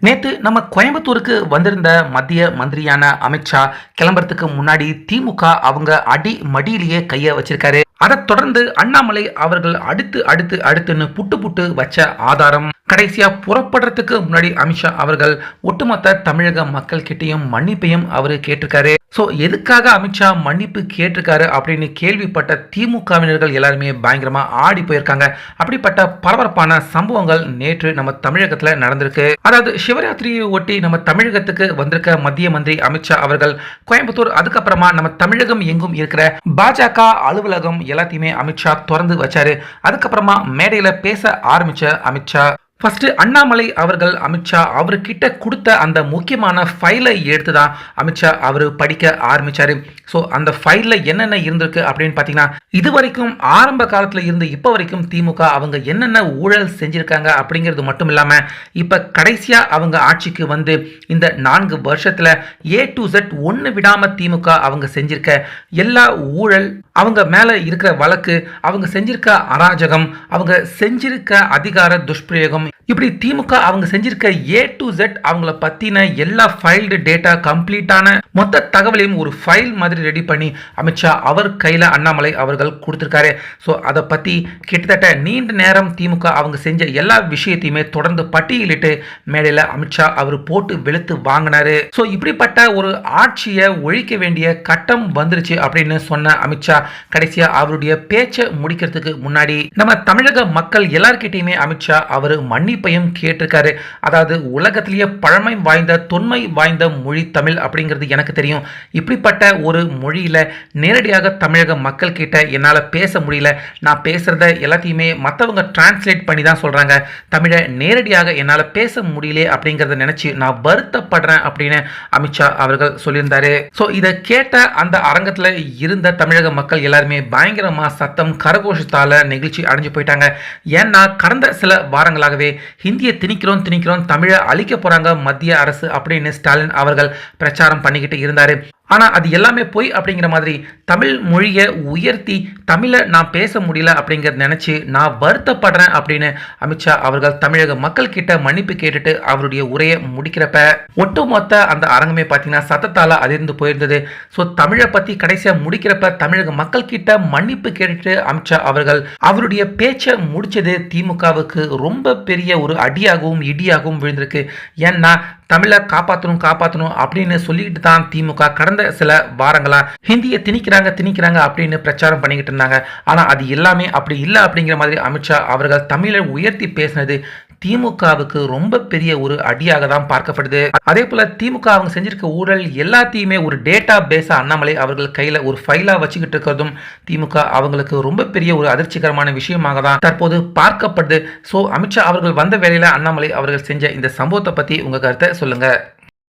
நேத்து நம்ம கோயம்புத்தூருக்கு வந்திருந்த மத்திய மந்திரியான அமித்ஷா கிளம்புறதுக்கு முன்னாடி திமுக அவங்க அடி மடியிலேயே கையை வச்சிருக்காரு. அதைத் தொடர்ந்து அண்ணாமலை அவர்கள் அடுத்து அடுத்து அடுத்துன்னு புட்டு புட்டு வச்ச ஆதாரம். கடைசியா புறப்படுறதுக்கு முன்னாடி அமித்ஷா அவர்கள் ஒட்டுமொத்த தமிழக மக்கள் கிட்டயும் மன்னிப்பையும் அவரு கேட்டிருக்காரு. ஸோ எதுக்காக அமித்ஷா மன்னிப்பு கேட்டிருக்காரு அப்படின்னு கேள்விப்பட்ட திமுகவினர்கள் எல்லாருமே பயங்கரமா ஆடி போயிருக்காங்க. அப்படிப்பட்ட பரபரப்பான சம்பவங்கள் நேற்று நம்ம தமிழகத்துல நடந்திருக்கு. அதாவது சிவராத்திரியை ஒட்டி நம்ம தமிழகத்துக்கு வந்திருக்க மத்திய மந்திரி அமித்ஷா அவர்கள் கோயம்புத்தூர் அதுக்கப்புறமா நம்ம தமிழகம் எங்கும் இருக்கிற பாஜக அலுவலகம் எல்லாத்தையுமே அமித்ஷா திறந்து வச்சாரு. அதுக்கப்புறமா மேடையில பேச ஆரம்பிச்ச அமித்ஷா ஃபர்ஸ்ட் அண்ணாமலை அவர்கள் அமித்ஷா அவர்கிட்ட கொடுத்த அந்த முக்கியமான ஃபைலை எடுத்து தான் அமித்ஷா அவர் படிக்க ஆரம்பிச்சாரு. ஸோ அந்த ஃபைலில் என்னென்ன இருந்திருக்கு அப்படின்னு பார்த்தீங்கன்னா இது வரைக்கும் ஆரம்ப காலத்தில் இருந்து இப்போ வரைக்கும் திமுக அவங்க என்னென்ன ஊழல் செஞ்சுருக்காங்க அப்படிங்கிறது மட்டும் இல்லாமல் இப்போ கடைசியாக அவங்க ஆட்சிக்கு வந்து இந்த நான்கு வருஷத்தில் ஏ டு செட் ஒன்று விடாமல் திமுக அவங்க செஞ்சிருக்க எல்லா ஊழல் அவங்க மேலே இருக்கிற வழக்கு அவங்க செஞ்சிருக்க அராஜகம் அவங்க செஞ்சிருக்க அதிகார துஷ்பிரயோகம் இப்படி திமுக அவங்க செஞ்சிருக்க ஏ டு ஜெட் அவங்கள பத்தின எல்லா ஃபைல்டு டேட்டா கம்ப்ளீட்டான மொத்த தகவலையும் ஒரு ஃபைல் மாதிரி ரெடி பண்ணி அமித்ஷா அவர் கையில் அண்ணாமலை அவர்கள் கொடுத்துருக்காரு. ஸோ அதை பற்றி கிட்டத்தட்ட நீண்ட நேரம் திமுக அவங்க செஞ்ச எல்லா விஷயத்தையுமே தொடர்ந்து பட்டியலிட்டு மேடையில் அமித்ஷா அவர் போட்டு வெளுத்து வாங்கினாரு. ஸோ இப்படிப்பட்ட ஒரு ஆட்சியை ஒழிக்க வேண்டிய கட்டம் வந்துருச்சு அப்படின்னு சொன்ன அமித்ஷா கடைசியாக அவருடைய பேச்சை முடிக்கிறதுக்கு முன்னாடி நம்ம தமிழக மக்கள் எல்லார்கிட்டையுமே அமித்ஷா அவர் மன்னிப்பையும் கேட்டிருக்காரு. அதாவது உலகத்திலேயே பழமை வாய்ந்த தொன்மை வாய்ந்த மொழி தமிழ் அப்படிங்கிறது எனக்கு தெரியும். இப்படிப்பட்ட ஒரு மொழியில் நேரடியாக தமிழக மக்கள் கிட்ட என்னால் பேச முடியல. நான் பேசுகிறத எல்லாத்தையுமே மற்றவங்க டிரான்ஸ்லேட் பண்ணி தான் சொல்கிறாங்க தமிழை நேரடியாக என்னால் பேச முடியல அப்படிங்கிறத நினச்சி நான் வருத்தப்படுறேன் அப்படின்னு அமித்ஷா அவர்கள் சொல்லியிருந்தாரு. ஸோ இதை கேட்ட அந்த அரங்கத்தில் இருந்த தமிழக மக்கள் எல்லாருமே பயங்கரமாக சத்தம் கரகோஷத்தால் நெகிழ்ச்சி அடைஞ்சு போயிட்டாங்க. ஏன்னா கடந்த சில வாரங்களாகவே ஹிந்தியை திணிக்கிறோம் திணிக்கிறோம் தமிழை அழிக்க போகிறாங்க மத்திய அரசு அப்படின்னு ஸ்டாலின் அவர்கள் பிரச்சாரம் பண்ணிக்கிட்டு இருந்தார். ஆனால் அது எல்லாமே பொய் அப்படிங்கிற மாதிரி தமிழ் மொழியை உயர்த்தி தமிழை நான் பேச முடியல அப்படிங்கிறத நினச்சி நான் வருத்தப்படுறேன் அப்படின்னு அமித்ஷா அவர்கள் தமிழக மக்கள் கிட்ட மன்னிப்பு கேட்டுட்டு அவருடைய உரையை முடிக்கிறப்ப ஒட்டுமொத்த அந்த அரங்கமே பார்த்தீங்கன்னா சத்தத்தால் அதிர்ந்து போயிருந்தது. ஸோ தமிழை பற்றி கடைசியாக முடிக்கிறப்ப தமிழக மக்கள் கிட்ட மன்னிப்பு கேட்டுட்டு அமித்ஷா அவர்கள் அவருடைய பேச்சை முடிச்சது திமுகவுக்கு ரொம்ப பெரிய ஒரு அடியாகவும் இடியாகவும் விழுந்திருக்கு. ஏன்னா தமிழை காப்பாற்றணும் காப்பாற்றணும் அப்படின்னு சொல்லிட்டு தான் திமுக கடந்த சில வாரங்களா ஹிந்தியை திணிக்கிறாங்க திணிக்கிறாங்க அப்படின்னு பிரச்சாரம் பண்ணிக்கிட்டு இருந்தாங்க. ஆனால் அது எல்லாமே அப்படி இல்லை அப்படிங்கிற மாதிரி அமித்ஷா அவர்கள் தமிழை உயர்த்தி பேசினது திமுகவுக்கு ரொம்ப பெரிய ஒரு அடியாக தான் பார்க்கப்படுது. அதே போல திமுக அவங்க செஞ்சிருக்க ஊழல் எல்லாத்தையுமே ஒரு டேட்டா பேஸா அண்ணாமலை அவர்கள் கையில ஒரு ஃபைலா வச்சுக்கிட்டு இருக்கிறதும் திமுக அவங்களுக்கு ரொம்ப பெரிய ஒரு அதிர்ச்சிகரமான விஷயமாக தான் தற்போது பார்க்கப்படுது. ஸோ அமித்ஷா அவர்கள் வந்த வேலையில அண்ணாமலை அவர்கள் செஞ்ச இந்த சம்பவத்தை பத்தி உங்க கருத்தை சொல்லுங்க.